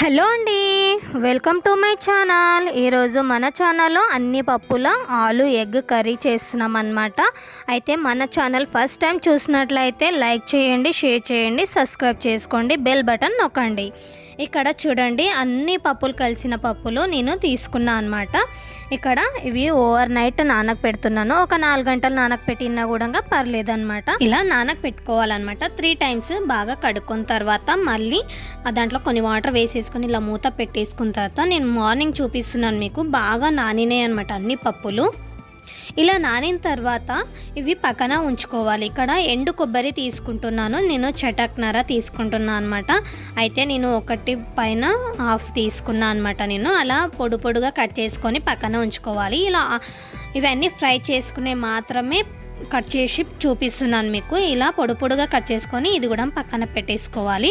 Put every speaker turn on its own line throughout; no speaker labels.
Hello అండి. Welcome to my channel. ఈరోజు మన ఛానల్లో అన్ని పప్పుల ఆలు ఎగ్ కర్రీ చేస్తున్నాం అనమాట అయితే మన ఛానల్ ఫస్ట్ టైం చూసినట్లయితే లైక్ చేయండి షేర్ చేయండి సబ్స్క్రైబ్ చేసుకోండి బెల్ బటన్ నొక్కండి. ఇక్కడ చూడండి అన్ని పప్పులు కలిసిన పప్పులు నేను తీసుకున్నా అనమాట ఇక్కడ ఇవి ఓవర్ నైట్ నానక పెడుతున్నాను ఒక నాలుగు గంటలు నానక పెట్టినా కూడా పర్లేదు అనమాట ఇలా నానక పెట్టుకోవాలన్నమాట త్రీ టైమ్స్ బాగా కడుక్కున్న తర్వాత మళ్ళీ దాంట్లో కొన్ని వాటర్ వేసేసుకొని ఇలా మూత పెట్టేసుకున్న తర్వాత నేను మార్నింగ్ చూపిస్తున్నాను మీకు. బాగా నానినాయి అనమాట అన్ని పప్పులు. ఇలా నానిన తర్వాత ఇవి పక్కన ఉంచుకోవాలి. ఇక్కడ ఎండు కొబ్బరి తీసుకుంటున్నాను. నేను చటక్నర తీసుకుంటున్నాను అనమాట అయితే నేను ఒకటి పైన హాఫ్ తీసుకున్నాను అనమాట నేను. అలా పొడు పొడుగా కట్ చేసుకొని పక్కన ఉంచుకోవాలి. ఇలా ఇవన్నీ ఫ్రై చేసుకునే మాత్రమే కట్ చేసి చూపిస్తున్నాను మీకు. ఇలా పొడు పొడుగా కట్ చేసుకొని ఇది కూడా పక్కన పెట్టేసుకోవాలి.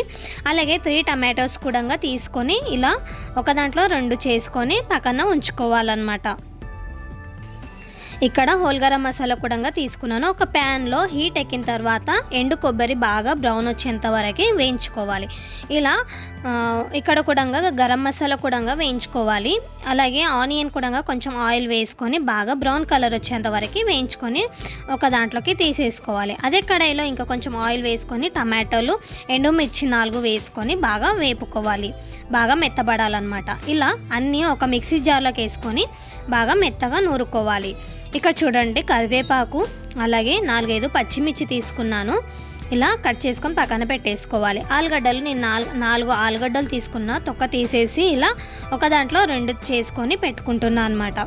అలాగే త్రీ టమాటోస్ కూడా తీసుకొని ఇలా ఒక దాంట్లో రెండు చేసుకొని పక్కన ఉంచుకోవాలన్నమాట. ఇక్కడ హోల్గరం మసాలా కూడా తీసుకున్నాను. ఒక ప్యాన్లో హీట్ ఎక్కిన తర్వాత ఎండు కొబ్బరి బాగా బ్రౌన్ వచ్చేంత వరకు వేయించుకోవాలి. ఇలా ఇక్కడ కూడా గరం మసాలా కూడా వేయించుకోవాలి. అలాగే ఆనియన్ కూడా కొంచెం ఆయిల్ వేసుకొని బాగా బ్రౌన్ కలర్ వచ్చేంత వరకు వేయించుకొని ఒక దాంట్లోకి తీసేసుకోవాలి. అదే కడాయిలో ఇంకా కొంచెం ఆయిల్ వేసుకొని టమాటోలు ఎండుమిర్చి నాలుగు వేసుకొని బాగా వేపుకోవాలి. బాగా మెత్తబడాలన్నమాట. ఇలా అన్నీ ఒక మిక్సీ జార్లోకి వేసుకొని బాగా మెత్తగా నూరుకోవాలి. ఇక్కడ చూడండి కరివేపాకు అలాగే నాలుగైదు పచ్చిమిర్చి తీసుకున్నాను. ఇలా కట్ చేసుకొని పక్కన పెట్టేసుకోవాలి. ఆలుగడ్డలు నేను నాలుగు నాలుగు ఆలుగడ్డలు తీసుకున్న తొక్క తీసేసి ఇలా ఒక దాంట్లో రెండు చేసుకొని పెట్టుకుంటున్నాను అనమాట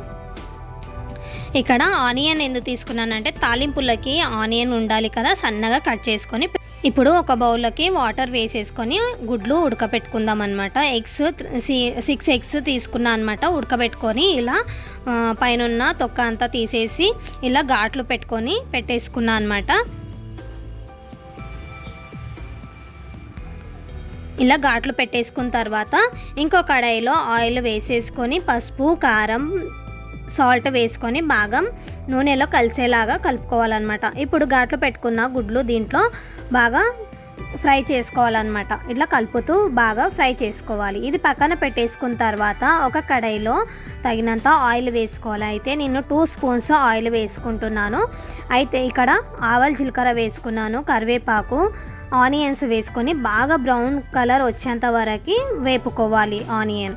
ఇక్కడ ఆనియన్ ఎందుకు తీసుకున్నానంటే తాలింపులకి ఆనియన్ ఉండాలి కదా సన్నగా కట్ చేసుకొని ఇప్పుడు ఒక బౌల్లోకి వాటర్ వేసేసుకొని గుడ్లు ఉడకబెట్టుకుందాం అనమాట ఎగ్స్ సిక్స్ ఎగ్స్ తీసుకున్నా అనమాట ఉడకబెట్టుకొని ఇలా పైన తొక్క అంతా తీసేసి ఇలా ఘాట్లు పెట్టుకొని పెట్టేసుకున్నా అనమాట ఇలా ఘాట్లు పెట్టేసుకున్న తర్వాత ఇంకో కడాయిలో ఆయిల్ వేసేసుకొని పసుపు కారం సాల్ట్ వేసుకొని బాగా నూనెలో కలిసేలాగా కలుపుకోవాలన్నమాట. ఇప్పుడు ఘాట్లు పెట్టుకున్న గుడ్లు దీంట్లో బాగా ఫ్రై చేసుకోవాలన్నమాట. ఇట్లా కలుపుతూ బాగా ఫ్రై చేసుకోవాలి. ఇది పక్కన పెట్టేసుకున్న తర్వాత ఒక కడాయిలో తగినంత ఆయిల్ వేసుకోవాలి. అయితే నేను టూ స్పూన్స్ ఆయిల్ వేసుకుంటున్నాను. అయితే ఇక్కడ ఆవల జీలకర్ర వేసుకున్నాను కరివేపాకు ఆనియన్స్ వేసుకొని బాగా బ్రౌన్ కలర్ వచ్చేంత వరకు వేపుకోవాలి ఆనియన్.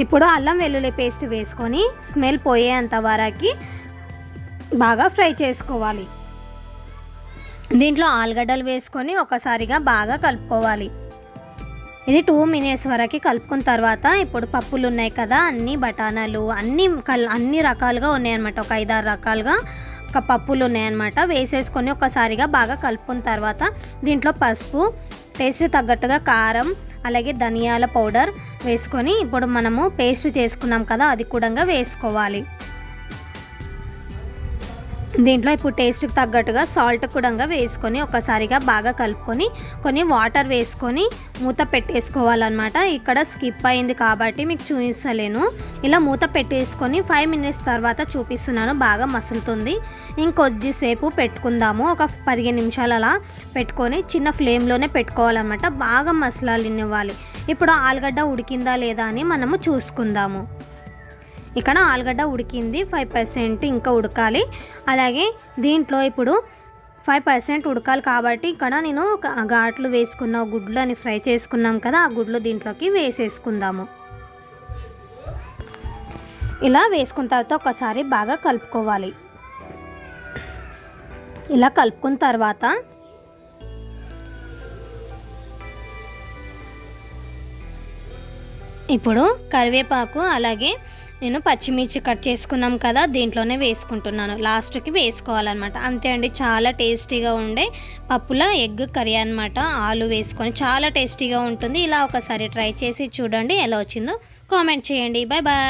ఇప్పుడు అల్లం వెల్లుల్లి పేస్ట్ వేసుకొని స్మెల్ పోయేంత వరకు బాగా ఫ్రై చేసుకోవాలి. దీంట్లో ఆలుగడ్డలు వేసుకొని ఒకసారిగా బాగా కలుపుకోవాలి. ఇది టూ మినిట్స్ వరకు కలుపుకున్న తర్వాత ఇప్పుడు పప్పులు ఉన్నాయి కదా అన్ని బఠానాలు అన్ని కల్ అన్ని రకాలుగా ఉన్నాయన్నమాట. ఒక ఐదారు రకాలుగా ఒక పప్పులు ఉన్నాయన్నమాట. వేసేసుకొని ఒకసారిగా బాగా కలుపుకున్న తర్వాత దీంట్లో పసుపు టేస్ట్ తగ్గట్టుగా కారం అలాగే ధనియాల పౌడర్ వేసుకొని ఇప్పుడు మనము పేస్ట్ చేసుకున్నాం కదా అది కూడా వేసుకోవాలి. దీంట్లో ఇప్పుడు టేస్ట్కి తగ్గట్టుగా సాల్ట్ కూడా వేసుకొని ఒకసారిగా బాగా కలుపుకొని కొన్ని వాటర్ వేసుకొని మూత పెట్టేసుకోవాలన్నమాట. ఇక్కడ స్కిప్ అయింది కాబట్టి మీకు చూపిస్తలేను. ఇలా మూత పెట్టేసుకొని ఫైవ్ మినిట్స్ తర్వాత చూపిస్తున్నాను బాగా మసులుతుంది. ఇంకొద్దిసేపు పెట్టుకుందాము ఒక పదిహేను నిమిషాలు అలా పెట్టుకొని చిన్న ఫ్లేమ్లోనే పెట్టుకోవాలన్నమాట. బాగా మసలాలినివ్వాలి. ఇప్పుడు ఆలుగడ్డ ఉడికిందా లేదా అని మనము చూసుకుందాము. ఇక్కడ ఆలుగడ్డ ఉడికింది ఫైవ్ పర్సెంట్ ఇంకా ఉడకాలి. అలాగే దీంట్లో ఇప్పుడు ఫైవ్ పర్సెంట్ ఉడకాలి కాబట్టి ఇక్కడ నేను ఘాట్లు వేసుకున్న గుడ్లని ఫ్రై చేసుకున్నాం కదా ఆ గుడ్లు దీంట్లోకి వేసేసుకుందాము. ఇలా వేసుకున్న తర్వాత ఒకసారి బాగా కలుపుకోవాలి. ఇలా కలుపుకున్న తర్వాత ఇప్పుడు కరివేపాకు అలాగే నేను పచ్చిమిర్చి కట్ చేసుకున్నాం కదా దీంట్లోనే వేసుకుంటున్నాను. లాస్ట్కి వేసుకోవాలన్నమాట. అంతే అండి చాలా టేస్టీగా ఉండే పప్పుల ఎగ్ కర్రీ అనమాట ఆలు వేసుకొని చాలా టేస్టీగా ఉంటుంది. ఇలా ఒకసారి ట్రై చేసి చూడండి ఎలా వచ్చిందో కామెంట్ చేయండి. Bye bye